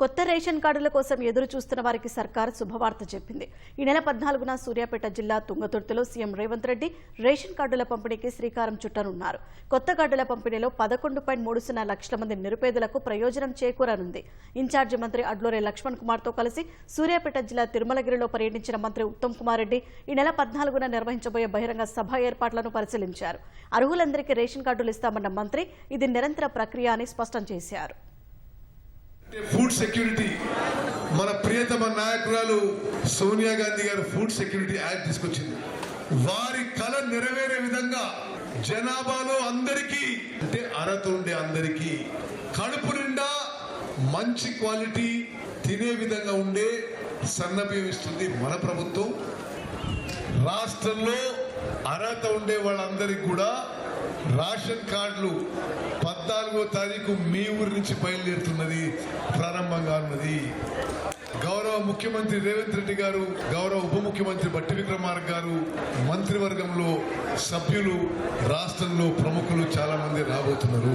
కొత్త రేషన్ కార్డుల కోసం ఎదురు చూస్తున్న వారికి సర్కార్ శుభవార్త చెప్పింది. ఈ నెల పద్నాలుగున సూర్యాపేట జిల్లా తుంగతుర్తిలో సీఎం రేవంత్ రెడ్డి రేషన్ కార్డుల పంపిణీకి శ్రీకారం చుట్టనున్నారు. కొత్త కార్డుల పంపిణీలో పదకొండు పాయింట్ మూడు సున్నా లక్షల మంది నిరుపేదలకు ప్రయోజనం చేకూరనుంది. ఇన్ఛార్జి మంత్రి అడ్లూరి లక్ష్మణ్ కుమార్తో కలిసి సూర్యాపేట జిల్లా తిరుమలగిరిలో పర్యటించిన మంత్రి ఉత్తమ్ కుమార్ రెడ్డి ఈ నెల పద్నాలుగున నిర్వహించబోయే బహిరంగ సభ ఏర్పాట్లను పరిశీలించారు. అర్హులందరికీ రేషన్ కార్డులు ఇస్తామన్న మంత్రి ఇది నిరంతర ప్రక్రియ అని స్పష్టం చేశారు. ఫుడ్ సెక్యూరిటీ మన ప్రియతమ నాయకురాలు సోనియా గాంధీ గారు ఫుడ్ సెక్యూరిటీ యాక్ట్ తీసుకొచ్చింది. వారి కళ నెరవేరే విధంగా జనాభాలో అందరికీ అంటే అర్హత ఉండే అందరికీ కడుపు నిండా మంచి క్వాలిటీ తినే విధంగా ఉండే సన్నబియ్యం ఇస్తుంది మన ప్రభుత్వం. రాష్ట్రంలో అర్హత ఉండే వాళ్ళందరికీ కూడా రేషన్ కార్డులు పద్నాలుగో తారీఖు మీ ఊరి నుంచి బయలుదేరుతున్నది ప్రారంభంగా ఉన్నది. గౌరవ ముఖ్యమంత్రి రేవంత్ రెడ్డి గారు గౌరవ ఉప ముఖ్యమంత్రి బట్టి విక్రమార్క గారు మంత్రివర్గంలో సభ్యులు రాష్ట్రంలో ప్రముఖులు చాలా మంది రాబోతున్నారు.